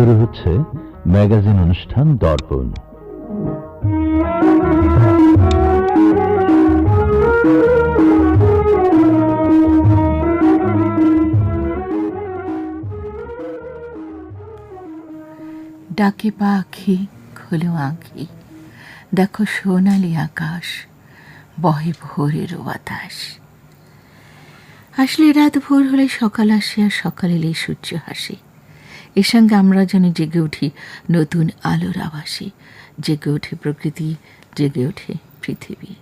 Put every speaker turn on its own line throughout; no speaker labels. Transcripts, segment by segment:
শুরু হচ্ছে ম্যাগাজিন অনুষ্ঠান দর্পণ।
ডাকে পাখি খোলো আঁখি। দেখো সোনালি আকাশ, বহে ভোরের বাতাস। আসলে রাত ভোর হলে সকাল আসে আর সকাল সূর্য হাসে এর সঙ্গে আমরা যেন জেগে উঠি নতুন আলোর আভাসে, জেগে ওঠে প্রকৃতি, জেগে ওঠে পৃথিবী।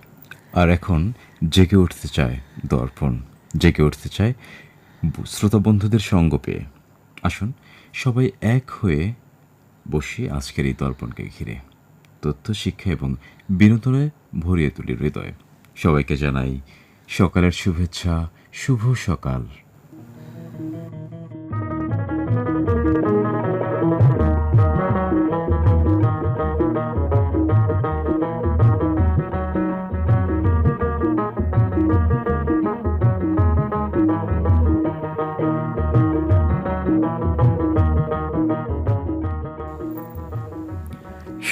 আর এখন জেগে উঠতে চায় দর্পণ, জেগে উঠতে চায় শ্রোতা বন্ধুদের সঙ্গ পেয়ে। আসুন, সবাই এক হয়ে বসি আজকের এই দর্পণকে ঘিরে। তথ্য, শিক্ষা এবং বিনোদনে ভরিয়ে তুলি হৃদয়। সবাইকে জানাই সকালের শুভেচ্ছা, শুভ সকাল।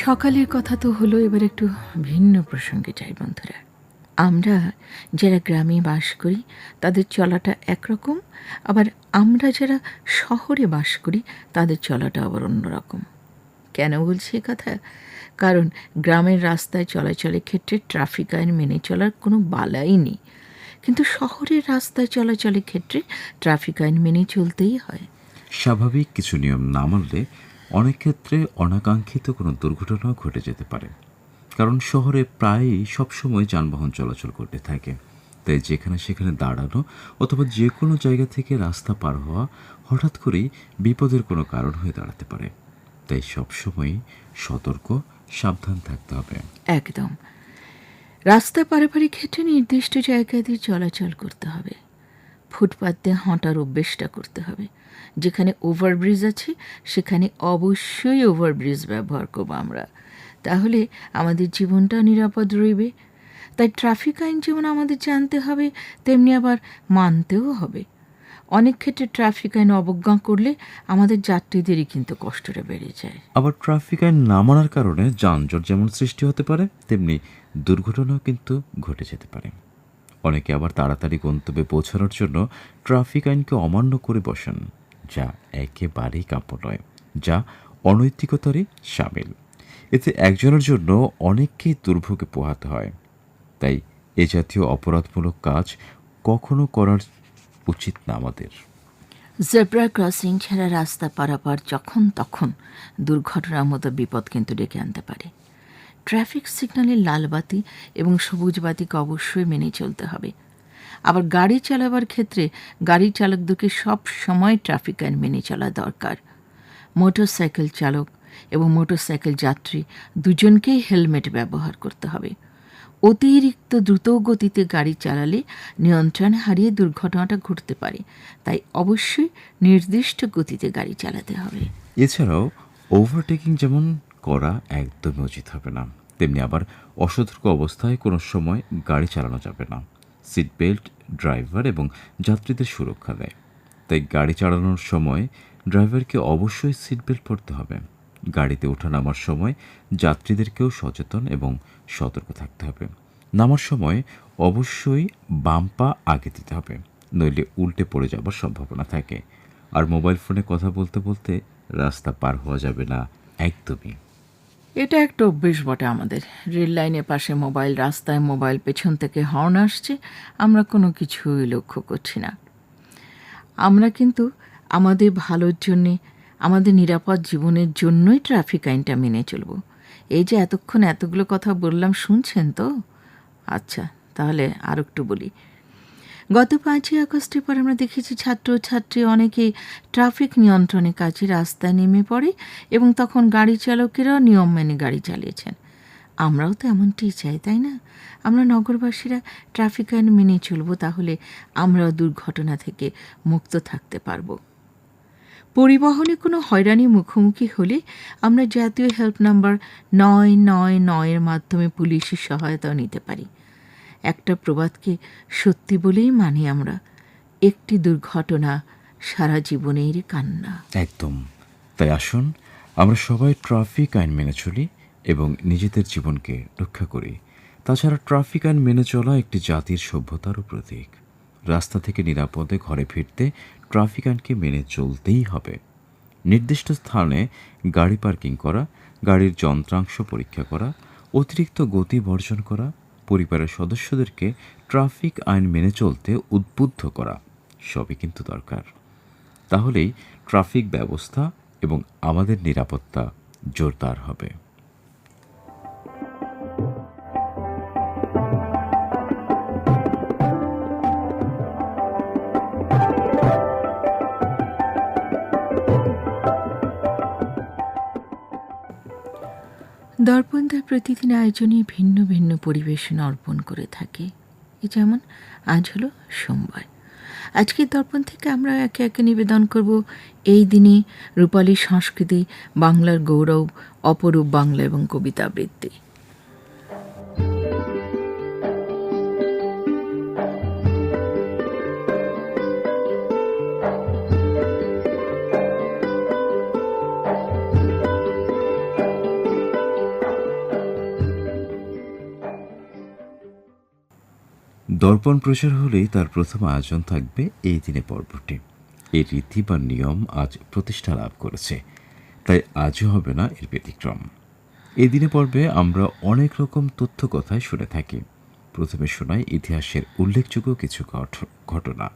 সকালের কথা তো হলো এবার একটু ভিন্ন প্রসঙ্গে যাই বন্ধুরা। আমরা যারা গ্রামে বাস করি, তাদের চলাটা একরকম, আবার আমরা যারা শহরে বাস করি, তাদের চলাটা আবার অন্যরকম। কেন বলছি এ কথা? কারণ গ্রামের রাস্তায় চলাচলের ক্ষেত্রে ট্রাফিক আইন মেনে চলার কোনো বালাই নেই। কিন্তু শহরের রাস্তায় চলাচলের ক্ষেত্রে ট্রাফিক আইন মেনে চলতেই হয়।
স্বাভাবিক কিছু নিয়ম না মানলে অনেক ক্ষেত্রে অনাকাঙ্ক্ষিত কোনো দুর্ঘটনাও ঘটে যেতে পারে। কারণ শহরে প্রায়ই সবসময় যানবাহন চলাচল করতে থাকে। তাই যেখানে সেখানে দাঁড়ানো অথবা যে কোনো জায়গা থেকে রাস্তা পার হওয়া হঠাৎ করেই বিপদের কোনো কারণ হয়ে দাঁড়াতে পারে। তাই সবসময়ই সতর্ক, সাবধান থাকতে হবে।
একদম। রাস্তা পারাপারি ক্ষেত্রে নির্দিষ্ট জায়গা দিয়ে চলাচল করতে হবে। ফুটপাত দিয়ে হাঁটার অভ্যেসটা করতে হবে। যেখানে ওভারব্রিজ আছে, সেখানে অবশ্যই ওভারব্রিজ ব্যবহার করব আমরা। তাহলে আমাদের জীবনটা নিরাপদ রইবে। তাই ট্রাফিক আইন যেমন আমাদের জানতে হবে, তেমনি আবার মানতেও হবে। অনেক ক্ষেত্রে ট্রাফিক আইন অবজ্ঞা করলে আমাদের যাত্রীদেরই কিন্তু কষ্টটা বেড়ে যায়।
আবার ট্রাফিক আইন না মানার কারণে যানজট যেমন সৃষ্টি হতে পারে, তেমনি দুর্ঘটনাও কিন্তু ঘটে যেতে পারে। অনেকে আবার তাড়াতাড়ি গন্তব্যে পৌঁছানোর জন্য ট্রাফিক আইনকে অমান্য করে বসেন, যা একেবারেই কাম্য নয়, যা অনৈতিকতারই সামিল। এতে একজনের জন্য অনেককেই দুর্ভোগে পোহাতে হয়। তাই এ জাতীয় অপরাধমূলক কাজ কখনো করার উচিত না আমাদের।
জেব্রা ক্রসিং ছাড়া রাস্তা পারাপার যখন তখন দুর্ঘটনার মতো বিপদ কিন্তু ডেকে আনতে পারে। ট্রাফিক সিগন্যালের লাল বাতি এবং সবুজ বাতিকে অবশ্যই মেনে চলতে হবে। আবার গাড়ি চালাবার ক্ষেত্রে গাড়ি চালকদেরকে সব সময় ট্রাফিক আইন মেনে চলা দরকার। মোটরসাইকেল চালক এবং মোটরসাইকেল যাত্রী দুজনকেই হেলমেট ব্যবহার করতে হবে। অতিরিক্ত দ্রুত গতিতে গাড়ি চালালে নিয়ন্ত্রণ হারিয়ে দুর্ঘটনাটা ঘটতে পারে। তাই অবশ্যই নির্দিষ্ট গতিতে গাড়ি চালাতে হবে।
এছাড়াও ওভারটেকিং যেমন করা একদমই উচিত হবে না। তেমনি আবার অসতর্ক অবস্থায় কোনো সময় গাড়ি চালানো যাবে না। সিট বেল্ট ড্রাইভার এবং যাত্রীদের সুরক্ষা দেয়। তাই গাড়ি চালানোর সময় ড্রাইভারকে অবশ্যই সিট বেল্ট পরতে হবে। গাড়িতে ওঠা নামার সময় যাত্রীদেরকেও সচেতন এবং সতর্ক থাকতে হবে। নামার সময় অবশ্যই বাম পা আগে দিতে হবে, নইলে উল্টে পড়ে যাবার সম্ভাবনা থাকে। আর মোবাইল ফোনে কথা বলতে বলতে রাস্তা পার হওয়া যাবে না, একদমই।
এটা একটা অভ্যেস বটে আমাদের। রেল লাইনের পাশে মোবাইল রাস্তায় মোবাইল পেছন থেকে হর্ন আসছে, আমরা কোনো কিছুই লক্ষ্য করছি না। আমরা কিন্তু আমাদের ভালোর জন্যে, আমাদের নিরাপদ জীবনের জন্যই ট্রাফিক আইনটা মেনে চলব। এই যে এতক্ষণ এতগুলো কথা বললাম, শুনছেন তো? আচ্ছা তাহলে আর একটু বলি। গত পাঁচই আগস্টের পর আমরা দেখেছি ছাত্র ছাত্রী অনেকেই ট্রাফিক নিয়ন্ত্রণের কাজে রাস্তায় নেমে পড়ে এবং তখন গাড়ি চালকেরাও নিয়ম মেনে গাড়ি চালিয়েছেন। আমরাও তো এমনটিই চাই, তাই না? আমরা নগরবাসীরা ট্রাফিক আইন মেনে চলব, তাহলে আমরাও দুর্ঘটনা থেকে মুক্ত থাকতে পারব। পরিবহনে কোনো হয়রানির মুখোমুখি হলে আমরা জাতীয় হেল্প নাম্বার নয় নয় নয়ের মাধ্যমে পুলিশের সহায়তাও নিতে পারি। একটা প্রবাদকে সত্যি বলেই মানি আমরা। একটি দুর্ঘটনা সারা জীবনের কান্না।
একদম। তাই আসুন, আমরা সবাই ট্রাফিক আইন মেনে চলি এবং নিজেদের জীবনকে রক্ষা করি। তাছাড়া ট্রাফিক আইন মেনে চলা একটি জাতির সভ্যতারও প্রতীক। রাস্তা থেকে নিরাপদে ঘরে ফিরতে ট্রাফিক আইনকে মেনে চলতেই হবে। নির্দিষ্ট স্থানে গাড়ি পার্কিং করা, গাড়ির যন্ত্রাংশ পরীক্ষা করা, অতিরিক্ত গতি বর্জন করা পরিবারের সদস্যদেরকে ট্রাফিক আইন মেনে চলতে উদ্বুদ্ধ করা সবই কিন্তু দরকার। তাহলেই ট্রাফিক ব্যবস্থা এবং আমাদের নিরাপত্তা জোরদার হবে।
দর্পণ তার প্রতিদিন আয়োজনে ভিন্ন ভিন্ন পরিবেশন অর্পণ করে থাকে। যেমন, আজ হলো সোমবার। আজকে দর্পণ থেকে আমরা একে একে নিবেদন করব এই দিনে রূপালী সংস্কৃতি, বাংলার গৌরব, অপরূপ বাংলা এবং কবিতা আবৃত্তি।
দর্পণ প্রচার হলেই তার প্রথম আয়োজন থাকবে এই দিনে পর্বটি। এই রীতি বা নিয়ম আজ প্রতিষ্ঠা লাভ করেছে, তাই আজও হবে না এর ব্যতিক্রম। এই দিনে পর্বে আমরা অনেক রকম তথ্য কথায় শুনে থাকি। প্রথমে শোনাই ইতিহাসের উল্লেখযোগ্য কিছু ঘটনা।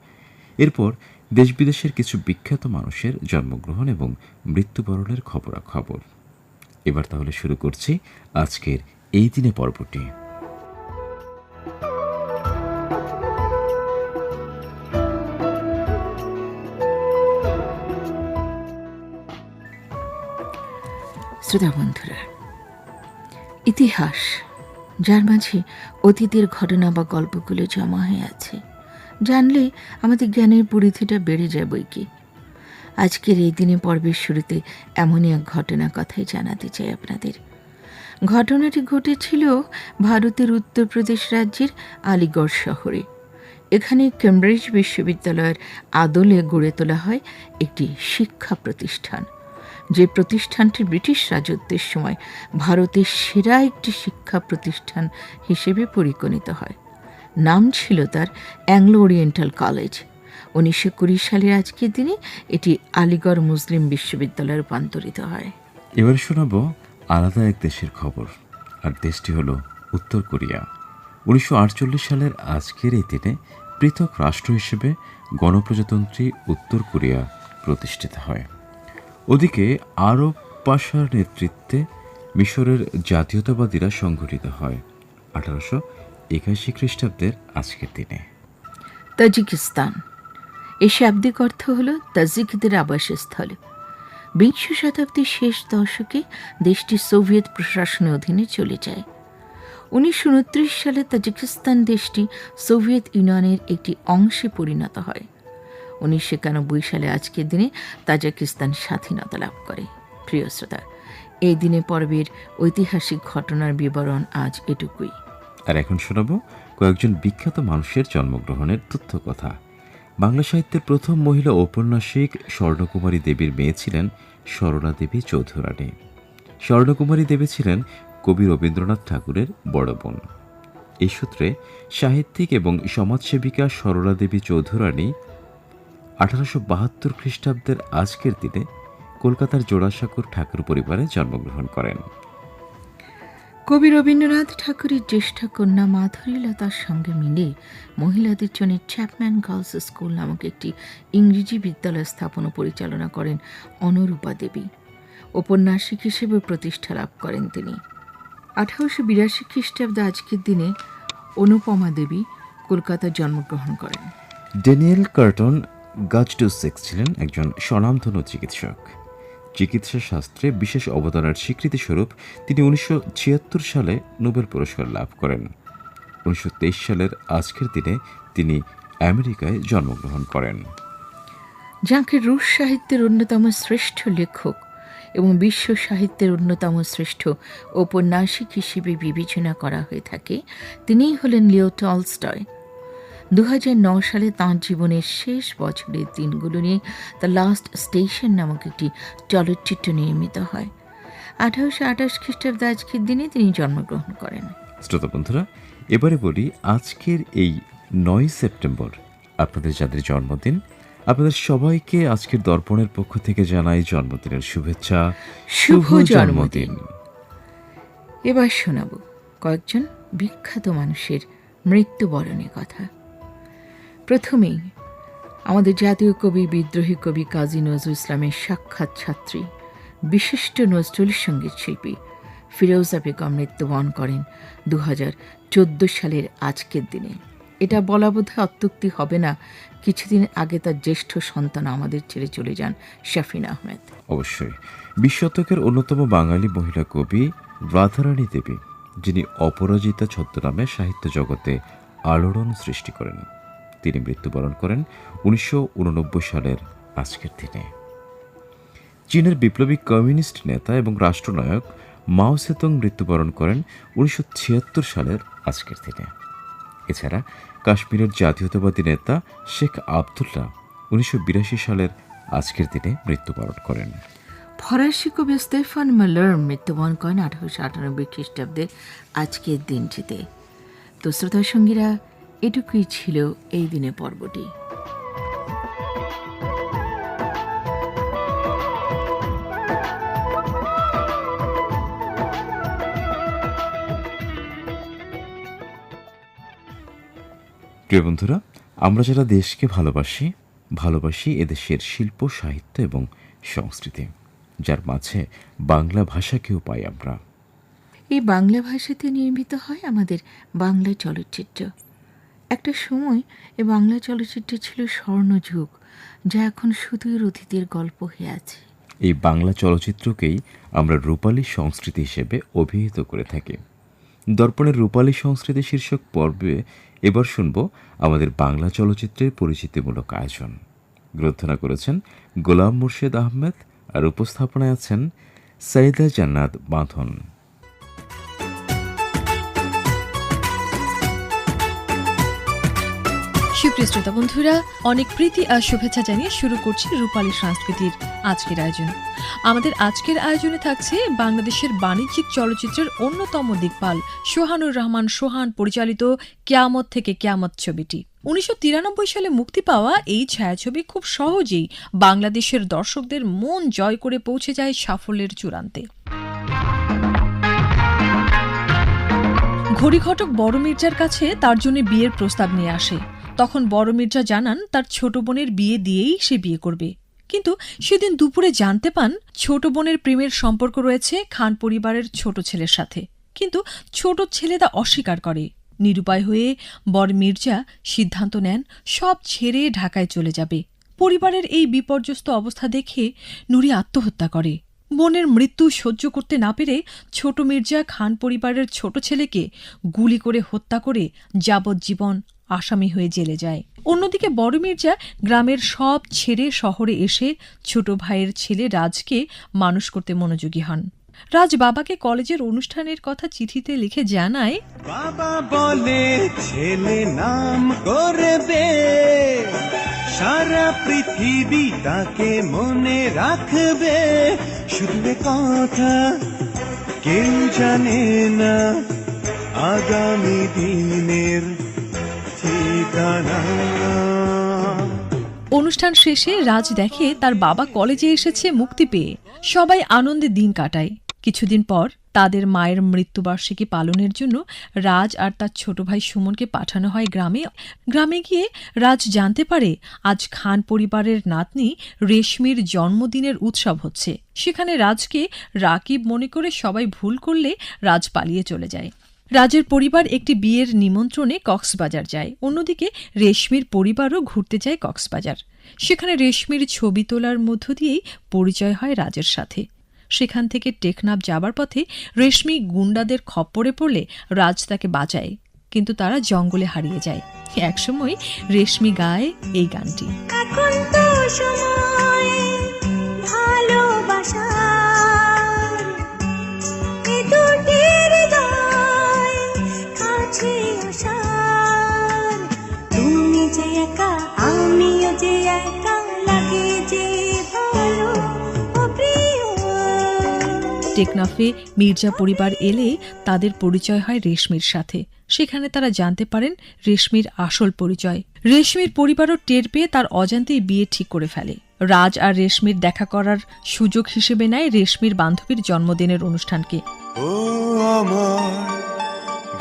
এরপর দেশ বিদেশের কিছু বিখ্যাত মানুষের জন্মগ্রহণ এবং মৃত্যুবরণের খবরাখবর। এবার তাহলে শুরু করছি আজকের এই দিনে পর্বটি।
শ্রোতা বন্ধুরা ইতিহাস, যার মাঝে অতীতের ঘটনা বা গল্পগুলো জমা হয়ে আছে, জানলে আমাদের জ্ঞানের পরিধিটা বেড়ে যায় বই কি? আজকের এই দিনে পর্বের শুরুতে এমনই এক ঘটনা কথাই জানাতে চাই আপনাদের। ঘটনাটি ঘটেছিল ভারতের উত্তরপ্রদেশ রাজ্যের আলিগড় শহরে। এখানে কেমব্রিজ বিশ্ববিদ্যালয়ের আদলে গড়ে তোলা হয় একটি শিক্ষা প্রতিষ্ঠান। যে প্রতিষ্ঠানটি ব্রিটিশ রাজত্বের সময় ভারতের সেরা একটি শিক্ষা প্রতিষ্ঠান হিসেবে পরিগণিত হয়। নাম ছিল তার অ্যাংলো ওরিয়েন্টাল কলেজ। উনিশশো কুড়ি সালের আজকের দিনে এটি আলিগড় মুসলিম বিশ্ববিদ্যালয়ে রূপান্তরিত হয়।
এবার শোনাবো আলাদা এক দেশের খবর, আর দেশটি হলো উত্তর কোরিয়া। উনিশশো আটচল্লিশ সালের আজকের এই দিনে পৃথক রাষ্ট্র হিসেবে গণপ্রজাতন্ত্রী উত্তর কোরিয়া প্রতিষ্ঠিত হয়। ওদিকে আরব পাশার নেতৃত্বে মিশরের জাতীয়তাবাদীরা সংঘটিত হয়, আঠারোশো একাশি খ্রিস্টাব্দের আজকের দিনে।
তাজিকিস্তান। এই শাব্দিক অর্থ হল তাজিকদের আবাসস্থল। বিংশ শতাব্দীর শেষ দশকে দেশটি সোভিয়েত প্রশাসনের অধীনে চলে যায়। উনিশশো উনত্রিশ সালে তাজিকিস্তান দেশটি সোভিয়েত ইউনিয়নের একটি অংশে পরিণত হয়। উনিশশো একানব্বই সালে আজকের দিনে তাজাকিস্তান স্বাধীনতা লাভ করে। প্রিয় শ্রোতা, এই দিনে পর্বের ঐতিহাসিক ঘটনার বিবরণ আজ এটুকুই।
আর এখন শোনাবো কয়েকজন বিখ্যাত মানুষের জন্মগ্রহণের তথ্য কথা। বাংলা সাহিত্যের প্রথম মহিলা ঔপন্যাসিক স্বর্ণকুমারী দেবীর মেয়ে ছিলেন সরলা দেবী চৌধুরানী। স্বর্ণকুমারী দেবী ছিলেন কবি রবীন্দ্রনাথ ঠাকুরের বড় বোন। এই সূত্রে সাহিত্যিক এবং সমাজসেবিকা সরলা দেবী চৌধুরানী আঠারোশো বাহাত্তর খ্রিস্টাব্দের আজকের দিনে কলকাতার জোড়াসাঁকোর ঠাকুর পরিবারে জন্মগ্রহণ করেন।
কবি রবীন্দ্রনাথ ঠাকুরের জ্যেষ্ঠা কন্যা মাধুরীলতার সঙ্গে মিলে মহিলাদের জন্য চ্যাপম্যান গার্লস স্কুল নামক একটি ইংরেজি বিদ্যালয় স্থাপন ও পরিচালনা করেন অনুরূপা দেবী। ঔপন্যাসিক হিসেবে প্রতিষ্ঠা লাভ করেন তিনি। আঠারোশো বিরাশি খ্রিস্টাব্দে আজকের দিনে অনুপমা দেবী কলকাতায় জন্মগ্রহণ করেন।
ড্যানিয়েল কার্টন গাজডুসেক্স ছিলেন একজন স্বনামধন্য চিকিৎসক। চিকিৎসা শাস্ত্রে বিশেষ অবদানের স্বীকৃতিস্বরূপ তিনি উনিশশো ছিয়াত্তর সালে নোবেল পুরস্কার লাভ করেন। উনিশশো তেইশ সালের আজকের দিনে তিনি আমেরিকায় জন্মগ্রহণ করেন।
যাকে রুশ সাহিত্যের অন্যতম শ্রেষ্ঠ লেখক এবং বিশ্ব সাহিত্যের অন্যতম শ্রেষ্ঠ ঔপন্যাসিক হিসেবে বিবেচনা করা হয়ে থাকে, তিনিই হলেন লিও টলস্টয়। দু সালে তাঁর জীবনের শেষ বছরের দিনগুলো নিয়ে দ্য লাস্ট স্টেশন নামক একটি চলচ্চিত্র নির্মিত হয়। আঠারোশো আঠাশ খ্রিস্টাব্দে আজকের দিনে তিনি জন্মগ্রহণ করেন।
শ্রোতা বন্ধুরা এবারে বলি আজকের এই নয় সেপ্টেম্বর আপনাদের যাদের জন্মদিন আপনাদের সবাইকে আজকের দর্পণের পক্ষ থেকে জানাই জন্মদিনের শুভেচ্ছা
শুভ জন্মদিন। এবার শোনাব কয়েকজন বিখ্যাত মানুষের মৃত্যুবরণের কথা। প্রথমেই আমাদের জাতীয় কবি, বিদ্রোহী কবি কাজী নজরুল ইসলামের সাক্ষাৎ ছাত্রী, বিশিষ্ট নজরুল সংগীত শিল্পী ফিরোজা বেগম মৃত্যুবরণ করেন দু হাজার চোদ্দ সালের আজকের দিনে। এটা বলা বোধহয় অত্যুক্তি হবে না, কিছুদিন আগে তার জ্যেষ্ঠ সন্তান আমাদের ছেড়ে চলে যান শাফিন আহমেদ।
অবশ্যই। বিশ শতকের অন্যতম বাঙালি মহিলা কবি রাধারানী দেবী, যিনি অপরাজিতা ছদ্মনামে সাহিত্য জগতে আলোড়ন সৃষ্টি করেন। তিনি মৃত্যুবরণ করেন উনিশশো ঊননব্বই সালের আজকের দিনে। চীনের বিপ্লবী কমিউনিস্ট নেতা এবং রাষ্ট্রনায়ক মাও সেতং মৃত্যুবরণ করেন উনিশশো ছিয়াত্তর সালের আজকের দিনে। এছাড়া কাশ্মীরের জাতীয়তাবাদী নেতা শেখ আবদুল্লাহ উনিশশো সালের আজকের দিনে মৃত্যুবরণ করেন।
ফরাসি কবি স্টেফান মালার মৃত্যুবরণ করেন আঠারোশো আটানব্বই খ্রিস্টাব্দের আজকের দিনটিতে। তো শ্রোতা সঙ্গীরা এটুকুই ছিল এই দিনে পর্বটি।
প্রিয় বন্ধুরা আমরা যারা দেশকে ভালোবাসি ভালোবাসি এদেশের শিল্প সাহিত্য এবং সংস্কৃতি যার মাঝে বাংলা ভাষাকেও পাই আমরা।
এই বাংলা ভাষাতে নির্মিত হয় আমাদের বাংলা চলচ্চিত্র। একটা সময় এ বাংলা চলচ্চিত্র ছিল স্বর্ণযুগ, যা এখন শুধুই অতীতের গল্প হয়ে আছে।
এই বাংলা চলচ্চিত্রকেই আমরা রূপালী সংস্কৃতি হিসেবে অভিহিত করে থাকি। দর্পণের রূপালী সংস্কৃতি শীর্ষক পর্বে এবার শুনব আমাদের বাংলা চলচ্চিত্রের পরিচিতিমূলক আয়োজন। গ্রন্থনা করেছেন গোলাম মুর্শেদ আহমেদ আর উপস্থাপনায় আছেন সাইদা জান্নাত বাঁধন।
শ্রোতা বন্ধুরা, অনেক প্রীতি আর শুভেচ্ছা জানিয়ে শুরু করছি রূপালী সংস্কৃতির আজকের আয়োজন। আমাদের আজকের আয়োজনে থাকছে বাংলাদেশের বাণিজ্যিক চলচ্চিত্রের অন্যতম দিকপাল সোহানুর রহমান সোহান পরিচালিত কেয়ামত থেকে কেয়ামত ছবিটি। উনিশশো তিরানব্বই সালে মুক্তি পাওয়া এই ছায়াছবি খুব সহজেই বাংলাদেশের দর্শকদের মন জয় করে পৌঁছে যায় সাফল্যের চূড়ান্তে। ঘড়িঘটক বড় মির্জার কাছে তার জন্য বিয়ের প্রস্তাব নিয়ে আসে। তখন বড় মির্জা জানান তার ছোট বোনের বিয়ে দিয়েই সে বিয়ে করবে। কিন্তু সেদিন দুপুরে জানতে পান ছোট বোনের প্রেমের সম্পর্ক রয়েছে খান পরিবারের ছোট ছেলের সাথে। কিন্তু ছোট ছেলে তা অস্বীকার করে। নিরুপায় হয়ে বড় মির্জা সিদ্ধান্ত নেন সব ছেড়ে ঢাকায় চলে যাবে। পরিবারের এই বিপর্যস্ত অবস্থা দেখে নুরি আত্মহত্যা করে। বোনের মৃত্যু সহ্য করতে না পেরে ছোট মির্জা খান পরিবারের ছোট ছেলেকে গুলি করে হত্যা করে যাবজ্জীবন আসামি হয়ে জেলে যায়। অন্যদিকে বড় মির্জা গ্রামের সব ছেড়ে শহরে এসে ছোট ভাইয়ের ছেলে রাজকে মানুষ করতে মনোযোগী হন। রাজ বাবাকে কলেজের অনুষ্ঠানের কথা চিঠিতে লিখে জানায়,
বাবা বলে, ছেলে নাম করবে। সারা পৃথিবী তাকে মনে রাখবে। শুধু কথা কেউ জানে না আগামী দিনের
অনুষ্ঠান শেষে রাজ দেখে তার বাবা কলেজে এসেছে মুক্তি পেয়ে। সবাই আনন্দে দিন কাটায়। কিছুদিন পর তাদের মায়ের মৃত্যুবার্ষিকী পালনের জন্য রাজ আর তার ছোট ভাই সুমনকে পাঠানো হয় গ্রামে। গ্রামে গিয়ে রাজ জানতে পারে আজ খান পরিবারের নাতনি রেশমির জন্মদিনের উৎসব হচ্ছে। সেখানে রাজকে রাকিব মনে করে সবাই ভুল করলে রাজ পালিয়ে চলে যায়। রাজের পরিবার একটি বিয়ের নিমন্ত্রণে কক্সবাজার যায়। অন্যদিকে রেশমির পরিবারও ঘুরতে যায় কক্সবাজার। সেখানে রেশমির ছবি তোলার মধ্য দিয়েই পরিচয় হয় রাজের সাথে। সেখান থেকে টেকনাফ যাবার পথে রেশমি গুন্ডাদের খপ্পরে পড়লে রাজ তাকে বাঁচায়, কিন্তু তারা জঙ্গলে হারিয়ে যায়। একসময় রেশমি গায় এই গানটি।
এখন তো সময় ভালোবাসার
টেকনাফে মির্জা পরিবার এলে তাদের পরিচয় হয় রেশমির সাথে। সেখানে তারা জানতে পারেন রেশমির আসল পরিচয়। রেশমির পরিবারও টের পেয়ে তার অজান্তেই বিয়ে ঠিক করে ফেলে। রাজ আর রেশমির দেখা করার সুযোগ হিসেবে নেয় রেশমির বান্ধবীর জন্মদিনের অনুষ্ঠানকে।
ও আমার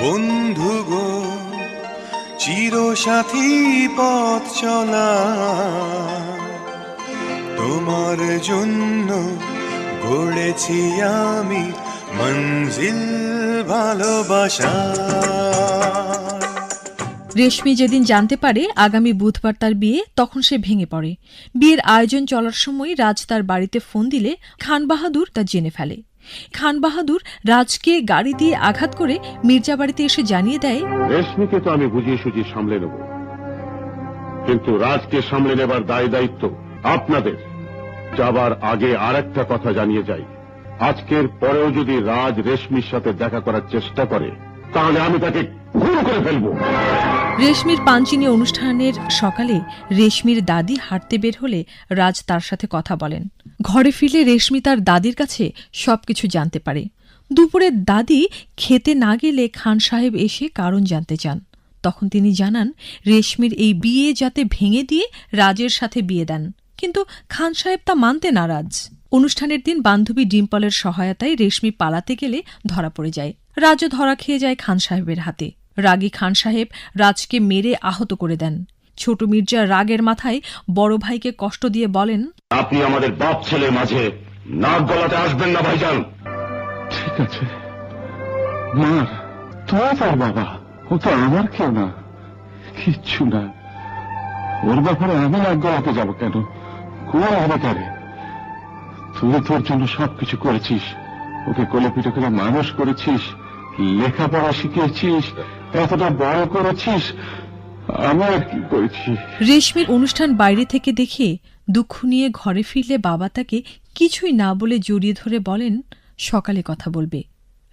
বন্ধু গো, চিরসাথী পথ চলা। তোমার জন্য গড়েছি আমি মঞ্জিল ভালোবাসা।
রেশমি যেদিন জানতে পারে আগামী বুধবার তার বিয়ে তখন সে ভেঙে পড়ে। বিয়ের আয়োজন চলার সময় রাজ তার বাড়িতে ফোন দিলে খান বাহাদুর তা জেনে ফেলে। খান বাহাদুর রাজকে গাড়ি দিয়ে আঘাত করে মির্জা বাড়িতে এসে জানিয়ে দেয়
রেশমিকে তো আমি বুঝিয়ে সুঝিয়ে সামলে নেব। কিন্তু রাজকে সামলে নেবার দায় দায়িত্ব আপনাদের। যাবার আগে আরেকটা কথা জানিয়ে যাই। আজকের পরেও যদি রাজ রেশমির সাথে দেখা করার চেষ্টা করে, তাহলে আমি তাকে খুন করে ফেলব।
রেশমির পাঞ্চিনি অনুষ্ঠানের সকালে রেশমির দাদি হাঁটতে বের হলে রাজ তার সাথে কথা বলেন। ঘরে ফিরলে রেশমি তার দাদির কাছে সবকিছু জানতে পারে। দুপুরে দাদি খেতে না গেলে খান সাহেব এসে কারণ জানতে চান। তখন তিনি জানান, রেশমির এই বিয়ে যাতে ভেঙে দিয়ে রাজের সাথে বিয়ে দেন। কিন্তু খান সাহেব তা মানতে নারাজ। অনুষ্ঠানের দিন বান্ধবী ডিম্পলের সহায়তায় রেশমি পালাতে গেলে ধরা পড়ে যায়। রাজও ধরা খেয়ে যায় খান সাহেবের হাতে। রাগী খান সাহেব রাজকে মেরে আহত করে দেন। ছোট মির্জা রাগের মাথায় বড় ভাইকে কষ্ট দিয়ে বলেন
আপনি আমাদের বাপ ছেলের মাঝে নাক গলাতে আসবেন না ভাইজান। ঠিক আছে। মা তোমার তার বাবা ও তো আমার কেউ না। কিচ্ছু না। ওর ব্যাপারে আমি নাক গলাতে যাব কেন? কোন হবে তারে তুই তোর জন্য সবকিছু করেছিস। ওকে কোলে পিঠে করে মানুষ করেছিস, লেখাপড়া শিখিয়েছিস এতটা বড় করেছিস, আমি আর কি করেছি?
রেশমির অনুষ্ঠান বাইরে থেকে দেখে দুঃখ নিয়ে ঘরে ফিরলে বাবা তাকে কিছুই না বলে জড়িয়ে ধরে বলেন, সকালে কথা বলবে।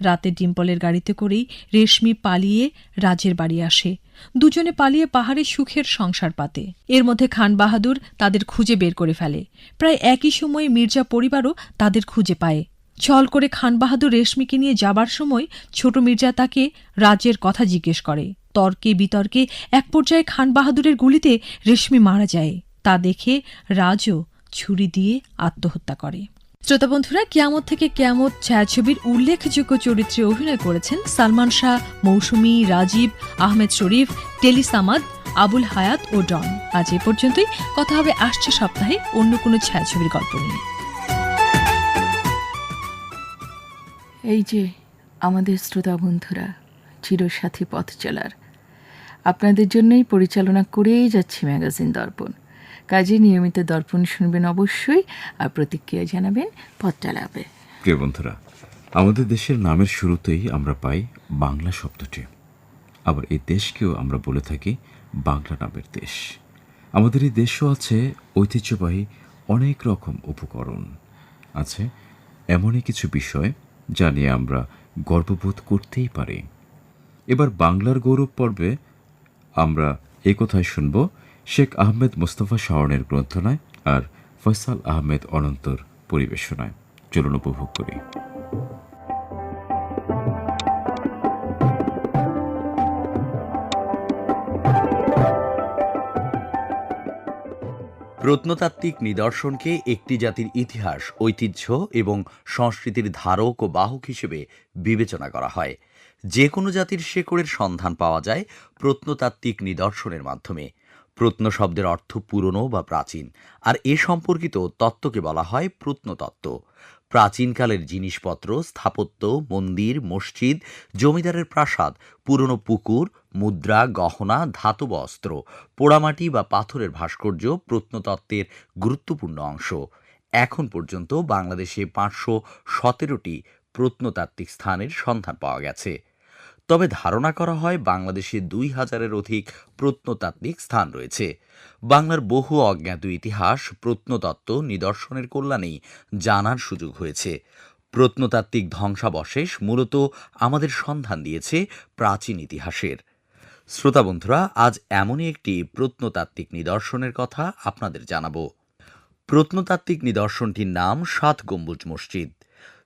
রাতে ডিম্পলের গাড়িতে করেই রেশমি পালিয়ে রাজের বাড়ি আসে। দুজনে পালিয়ে পাহাড়ে সুখের সংসার পাতে। এর মধ্যে খান বাহাদুর তাদের খুঁজে বের করে ফেলে। প্রায় একই সময়ে মির্জা পরিবারও তাদের খুঁজে পায়। ছল করে খান বাহাদুর রেশমিকে নিয়ে যাবার সময় ছোট মির্জা তাকে রাজের কথা জিজ্ঞেস করে। তর্কে বিতর্কে এক পর্যায়ে খান বাহাদুরের গুলিতে রেশমি মারা যায়। তা দেখে রাজও ছুরি দিয়ে আত্মহত্যা করে। শ্রোতা বন্ধুরা, কিয়ামত থেকে কিয়ামত ছায়াছবির উল্লেখযোগ্য চরিত্রে অভিনয় করেছেন সালমান শাহ, মৌসুমী, রাজীব, আহমেদ শরীফ টেলি সামাদ আবুল হায়াত ও ডন। আজ এ পর্যন্তই। কথা হবে আসছে সপ্তাহে অন্য কোনো ছায়াছবির গল্প নিয়ে।
এই যে আমাদের শ্রোতা বন্ধুরা, চিরসাথী পথ চলার। আপনাদের জন্যই পরিচালনা করেই যাচ্ছি ম্যাগাজিন দর্পণ। কাজে নিয়মিত দর্পণ শুনবেন অবশ্যই আর প্রতিক্রিয়া জানাবেন পথটা লাভে
প্রিয় বন্ধুরা, আমাদের দেশের নামের শুরুতেই আমরা পাই বাংলা শব্দটি। আবার এই দেশকেও আমরা বলে থাকি বাংলা নামের দেশ। আমাদের এই দেশও আছে ঐতিহ্যবাহী অনেক রকম উপকরণ। আছে এমনই কিছু বিষয় যা নিয়ে আমরা গর্ববোধ করতেই পারি। এবার বাংলার গৌরব পর্বে আমরা এই কথাই শুনব শেখ আহমেদ মোস্তফা শাওনের গ্রন্থনায় আর ফয়সাল আহমেদ অনন্তর পরিবেশনায়। চলুন উপভোগ করি।
প্রত্নতাত্ত্বিক নিদর্শনকে একটি জাতির ইতিহাস, ঐতিহ্য এবং সংস্কৃতির ধারক ও বাহক হিসেবে বিবেচনা করা হয়। যে কোনো জাতির শেকড়ের সন্ধান পাওয়া যায় প্রত্নতাত্ত্বিক নিদর্শনের মাধ্যমে। প্রত্ন শব্দের অর্থ পুরনো বা প্রাচীন, আর এ সম্পর্কিত তত্ত্বকে বলা হয় প্রত্নতত্ত্ব। প্রাচীনকালের জিনিসপত্র, স্থাপত্য, মন্দির, মসজিদ, জমিদারের প্রাসাদ, পুরনো পুকুর, মুদ্রা, গহনা, ধাতব অস্ত্র, পোড়ামাটি বা পাথরের ভাস্কর্য প্রত্নতত্ত্বের গুরুত্বপূর্ণ অংশ। এখন পর্যন্ত বাংলাদেশে পাঁচশো সতেরোটি প্রত্নতাত্ত্বিক স্থানের সন্ধান পাওয়া গেছে। তবে ধারণা করা হয় বাংলাদেশে দুই হাজারের অধিক প্রত্নতাত্ত্বিক স্থান রয়েছে। বাংলার বহু অজ্ঞাত ইতিহাস, প্রত্নতত্ত্ব নিদর্শনের কল্যাণেই জানার সুযোগ হয়েছে। প্রত্নতাত্ত্বিক ধ্বংসাবশেষ মূলত আমাদের সন্ধান দিয়েছে প্রাচীন ইতিহাসের। শ্রোতা বন্ধুরা, আজ এমনই একটি প্রত্নতাত্ত্বিক নিদর্শনের কথা আপনাদের জানাব। প্রত্নতাত্ত্বিক নিদর্শনটির নাম সাত গম্বুজ মসজিদ।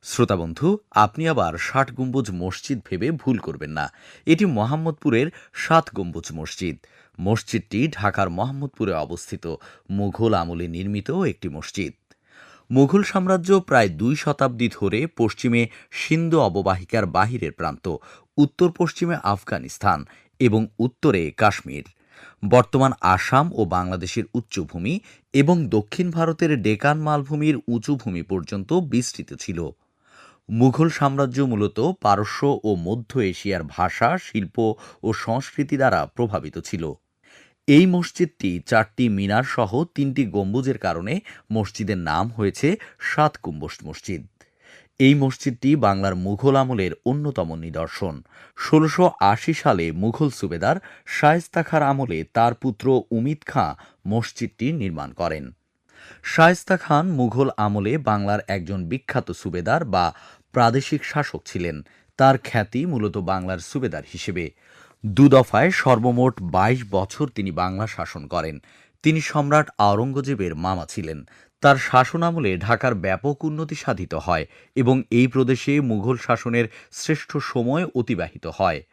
শ্রোতাবন্ধু আপনি আবার ষাট গম্বুজ মসজিদ ভেবে ভুল করবেন না। এটি মোহাম্মদপুরের সাত গম্বুজ মসজিদ। মসজিদটি ঢাকার মোহাম্মদপুরে অবস্থিত। মুঘল আমলে নির্মিত একটি মসজিদ। মুঘল সাম্রাজ্য প্রায় দুই শতাব্দী ধরে পশ্চিমে সিন্ধু অববাহিকার বাহিরের প্রান্ত উত্তর পশ্চিমে আফগানিস্তান এবং উত্তরে কাশ্মীর। বর্তমান আসাম ও বাংলাদেশের উচ্চভূমি এবং দক্ষিণ ভারতের ডেকান মালভূমির উঁচু ভূমি পর্যন্ত বিস্তৃত ছিল। মুঘল সাম্রাজ্য মূলত পারস্য ও মধ্য এশিয়ার ভাষা, শিল্প ও সংস্কৃতি দ্বারা প্রভাবিত ছিল। এই মসজিদটি চারটি মিনার সহ তিনটি গম্বুজের কারণে মসজিদের নাম হয়েছে সাত কুম্বস মসজিদ। এই মসজিদটি বাংলার মুঘল আমলের অন্যতম নিদর্শন। ষোলোশো সালে মুঘল সুবেদার শায়েস্তা খাঁর আমলে তার পুত্র উমিদ খাঁ মসজিদটি নির্মাণ করেন। শায়েস্তা খান মুঘল আমলে বাংলার একজন বিখ্যাত সুবেদার বা প্রাদেশিক শাসক ছিলেন। তার খ্যাতি মূলত বাংলার সুবেদার হিসেবে। দুদফায় সর্বমোট ২২ বছর তিনি বাংলা শাসন করেন। তিনি সম্রাট আওরঙ্গজেবের মামা ছিলেন। তার শাসনামলে ঢাকার ব্যাপক উন্নতি সাধিত হয় এবং এই প্রদেশে মুঘল শাসনের শ্রেষ্ঠ সময় অতিবাহিত হয়।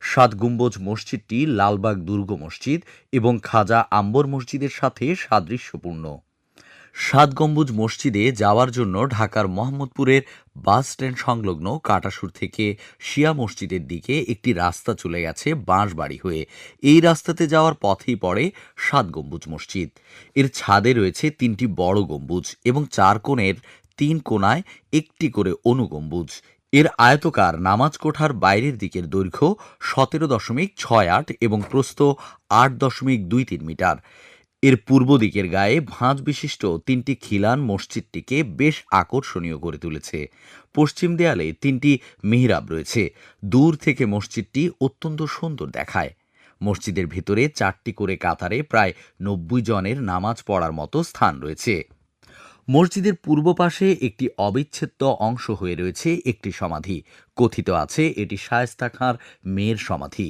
সাত গম্বুজ মসজিদটি লালবাগ দুর্গ মসজিদ এবং খাজা আম্বর মসজিদের সাথে সাদৃশ্যপূর্ণ। সাত গম্বুজ মসজিদে যাওয়ার জন্য ঢাকার মোহাম্মদপুরের বাস স্ট্যান্ড সংলগ্ন কাটাসুর থেকে শিয়া মসজিদের দিকে একটি রাস্তা চলে গেছে বাঁশবাড়ি হয়ে। এই রাস্তাতে যাওয়ার পথেই পড়ে সাত গম্বুজ মসজিদ। এর ছাদে রয়েছে তিনটি বড় গম্বুজ এবং চার কোণের তিন কোণায় একটি করে অনুগম্বুজ। এর আয়তকার নামাজ কোঠার বাইরের দিকের দৈর্ঘ্য সতেরো দশমিক ছয় আট এবং প্রস্থ আট দশমিক দুই তিন মিটার। এর পূর্ব দিকের গায়ে ভাঁজ বিশিষ্ট তিনটি খিলান মসজিদটিকে বেশ আকর্ষণীয় করে তুলেছে। পশ্চিম দেয়ালে তিনটি মেহরাব রয়েছে। দূর থেকে মসজিদটি অত্যন্ত সুন্দর দেখায়। মসজিদের ভিতরে চারটি করে কাতারে প্রায় নব্বই জনের নামাজ পড়ার মতো স্থান রয়েছে। মসজিদের পূর্ব পাশে একটি অবিচ্ছেদ্য অংশ হয়ে রয়েছে একটি সমাধি। কথিত আছে, এটি শায়েস্তা খাঁর মেয়ের সমাধি।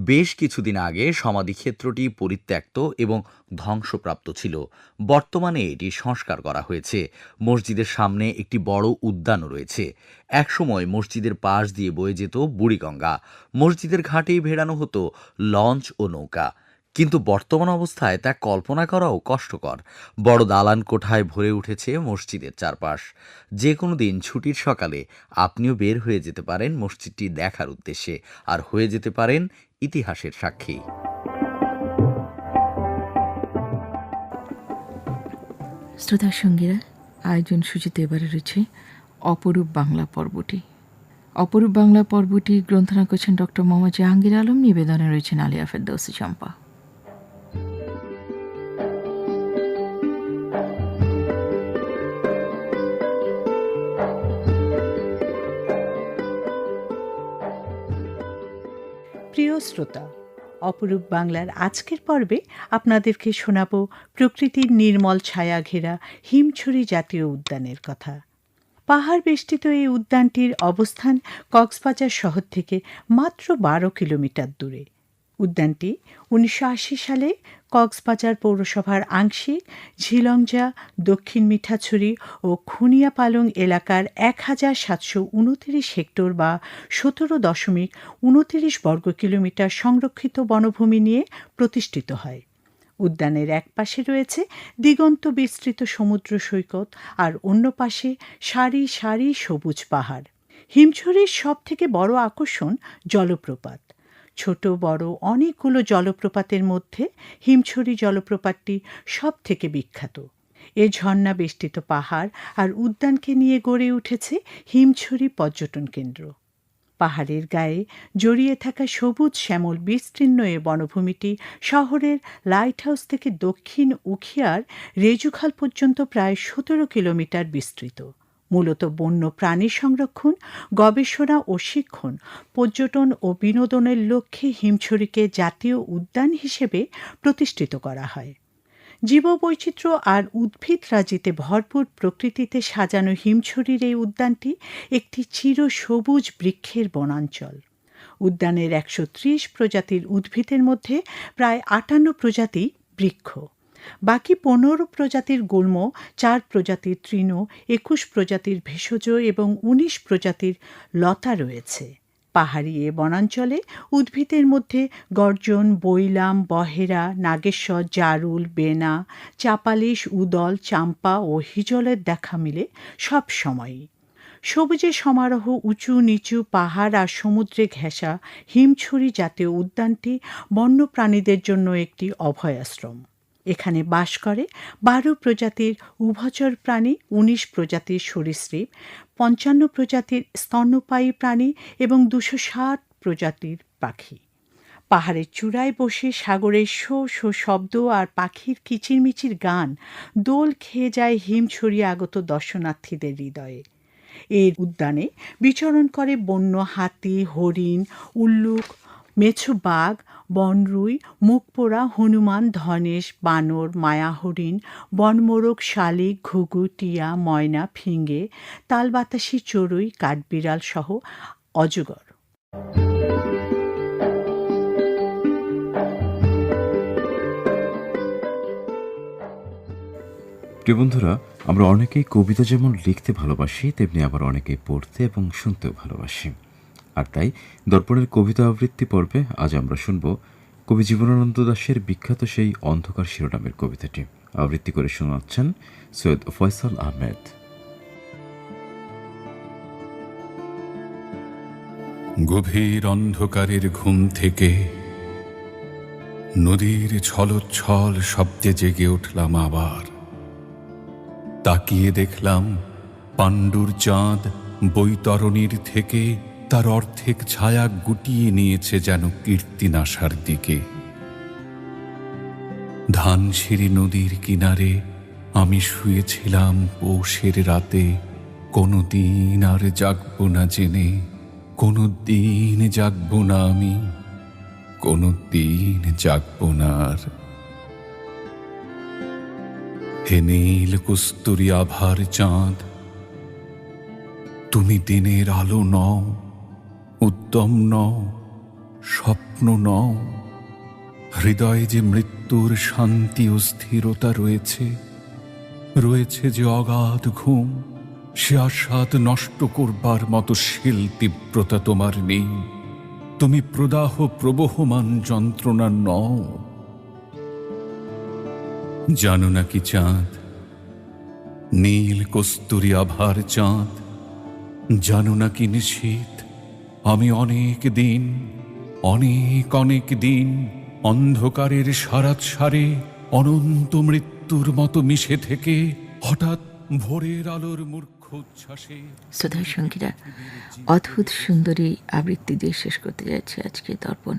বেশ কিছুদিন আগে সমাধিক্ষেত্রটি পরিত্যক্ত এবং ধ্বংসপ্রাপ্ত ছিল। বর্তমানে এটি সংস্কার করা হয়েছে। মসজিদের সামনে একটি বড় উদ্যানও রয়েছে। একসময় মসজিদের পাশ দিয়ে বয়ে যেত বুড়িগঙ্গা। মসজিদের ঘাটেই ভেড়ানো হতো লঞ্চ ও নৌকা। কিন্তু বর্তমান অবস্থায় তা কল্পনা করাও কষ্টকর। বড় দালান কোঠায় ভরে উঠেছে মসজিদের চারপাশ। যে কোনো দিন ছুটির সকালে আপনিও বের হয়ে যেতে পারেন মসজিদটি দেখার উদ্দেশ্যে আর হয়ে যেতে পারেন ইতিহাসের সাক্ষী।
শ্রোতা সঙ্গীরা, আয়োজন সূচিতে এবারে রয়েছে অপরূপ বাংলা পর্বটি। অপরূপ বাংলা পর্বটি গ্রন্থনা করছেন ডক্টর মোহাম্মদ জাহাঙ্গীর আলম। নিবেদনে রয়েছেন আলিয়া ফেরদৌসি চম্পা।
প্রিয় শ্রোতা, অপরূপ বাংলার আজকের পর্বে আপনাদেরকে শোনাব প্রকৃতির নির্মল ছায়া ঘেরা হিমছড়ি জাতীয় উদ্যানের কথা। পাহাড় বেষ্টিত এই উদ্যানটির অবস্থান কক্সবাজার শহর থেকে মাত্র বারো কিলোমিটার দূরে। উদ্যানটি উনিশশো আশি সালে কক্সবাজার পৌরসভার আংশিক ঝিলংজা দক্ষিণ মিঠাছড়ি ও খুনিয়াপালং এলাকার এক হাজার সাতশো উনতিরিশ হেক্টর বা সতেরো দশমিক উনতিরিশ বর্গ কিলোমিটার সংরক্ষিত বনভূমি নিয়ে প্রতিষ্ঠিত হয়। উদ্যানের এক পাশে রয়েছে দিগন্ত বিস্তৃত সমুদ্র সৈকত আর অন্য পাশে সারি সারি সবুজ পাহাড়। হিমছড়ির সব থেকে বড় আকর্ষণ জলপ্রপাত। ছোট, বড় অনেকগুলো জলপ্রপাতের মধ্যে হিমছড়ি জলপ্রপাতটি সব থেকে বিখ্যাত। এ ঝর্ণা বেষ্টিত পাহাড় আর উদ্যানকে নিয়ে গড়ে উঠেছে হিমছড়ি পর্যটন কেন্দ্র। পাহাড়ের গায়ে জড়িয়ে থাকা সবুজ, শ্যামল, বিস্তীর্ণ এ বনভূমিটি শহরের লাইট হাউস থেকে দক্ষিণ উখিয়ার রেজুখাল পর্যন্ত প্রায় সতেরো কিলোমিটার বিস্তৃত। মূলত বন্য প্রাণী সংরক্ষণ, গবেষণা ও শিক্ষণ, পর্যটন ও বিনোদনের লক্ষ্যে হিমছড়িকে জাতীয় উদ্যান হিসেবে প্রতিষ্ঠিত করা হয়। জীববৈচিত্র্য আর উদ্ভিদ রাজিতে ভরপুর প্রকৃতিতে সাজানো হিমছড়ির এই উদ্যানটি একটি চির সবুজ বৃক্ষের বনাঞ্চল। উদ্যানের একশো ত্রিশ প্রজাতির উদ্ভিদের মধ্যে প্রায় আটান্ন প্রজাতি বৃক্ষ। বাকি পনেরো প্রজাতির গুল্ম, চার প্রজাতির তৃণ, একুশ প্রজাতির ভেষজ এবং উনিশ প্রজাতির লতা রয়েছে। পাহাড়ি এ বনাঞ্চলে উদ্ভিদের মধ্যে গর্জন, বৈলাম, বহেরা, নাগেশ্বর, জারুল, বেনা, চাপালিশ, উদল, চাম্পা ও হিজলের দেখা মিলে সব সময়ই। সবুজে সমারোহ, উঁচু নিচু পাহাড় আর সমুদ্রে ঘেঁষা হিমছড়ি জাতীয় উদ্যানটি বন্যপ্রাণীদের জন্য একটি অভয়াশ্রম। এখানে বাস করে। বারো প্রজাতির উভচর প্রাণী, উনিশ প্রজাতির সরীসৃপ, পঞ্চান্ন প্রজাতির স্তন্যপায়ী প্রাণী এবং দুশো ষাট প্রজাতির পাখি। পাহাড়ের চূড়ায় বসে সাগরের শো শো শব্দ আর পাখির কিচিরমিচির গান দোল খেয়ে যায় হিম ছড়িয়ে আগত দর্শনার্থীদের হৃদয়ে। এর উদ্যানে বিচরণ করে বন্য হাতি, হরিণ, উল্লুক, মেছো বাঘ বনরুই, মুখপোড়া, হনুমান, ধনেশ, বানর মায়া হরিণ বনমোরগ, শালিক, ঘুঘু, টিয়া, ময়না ফিঙ্গে তালবাতাসি চড়ুই, কাঠবিড়াল সহ অজগর।
প্রিয় বন্ধুরা, আমরা অনেকেই কবিতা যেমন লিখতে ভালোবাসি, তেমনি আবার অনেকেই পড়তে এবং শুনতেও ভালোবাসি। আর তাই দর্পণের কবিতা আবৃত্তি পর্বে আজ আমরা শুনব কবি জীবনানন্দ দাশের বিখ্যাত সেই অন্ধকার শিরোনামের কবিতাটি। আবৃত্তি করে শোনাচ্ছেন সৈয়দ ফয়সাল আহমেদ।
গভীর অন্ধকারের ঘুম থেকে নদীর ছলোচ্ছল শব্দে জেগে উঠলাম আবার। তাকিয়ে দেখলাম পাণ্ডুর চাঁদ বৈতরণীর থেকে তার অর্ধেক ছায়া গুটিয়ে নিয়েছে যেন কীর্তিনাশার দিকে। ধানসিঁড়ি নদীর কিনারে আমি শুয়েছিলাম পৌষের রাতে। কোনো দিন আর জাগব না জেনে কোনো দিন জাগব না আমি কোনো দিন জাগব না আর। হে নীল কস্তুরী আভার চাঁদ, তুমি দিনের আলো নও উদ্যম নও, স্বপ্ন নও। হৃদয়ে যে মৃত্যুর শান্তি ও স্থিরতা রয়েছে রয়েছে যে অগাধ ঘুম, সে আস্বাদ নষ্ট করবার মতো শিল তীব্রতা তোমার নেই। তুমি প্রদাহ প্রবহমান যন্ত্রণা নও। জানো নাকি চাঁদ? নীল কস্তুরী আভার চাঁদ। জানো নাকি নিশীত আমি অনেক দিন অনেক অনেক দিন অন্ধকারের সারাত সারে অনন্ত মৃত্যুর মতো মিশে থেকে হঠাৎ ভোরের আলোর মূর্খ উচ্ছ্বাসে
শ্রোতা সঙ্গীরা অদ্ভুত সুন্দরী আবৃত্তি দিয়ে শেষ করতে যাচ্ছে আজকে দর্পণ।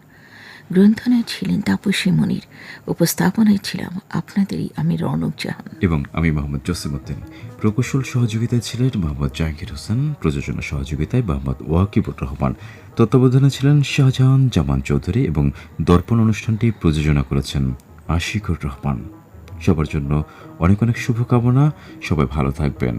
গ্রন্থনায় ছিলেন তাপসী মনির উপস্থাপনায় ছিলাম আপনাদেরই আমি রৌনক জাহান।
এবং আমি মোহাম্মদ জসিমউদ্দিন প্রকৌশল সহযোগিতায় ছিলেন মোহাম্মদ জাহাঙ্গীর হোসেন, প্রযোজনা সহযোগিতায় মোহাম্মদ ওয়াকিবুর রহমান, তত্ত্বাবধানে ছিলেন শাহজাহান, জামান চৌধুরী এবং দর্পণ অনুষ্ঠানটি প্রযোজনা করেছেন আশিকুর রহমান। সবার জন্য অনেক অনেক শুভকামনা, সবাই ভালো থাকবেন।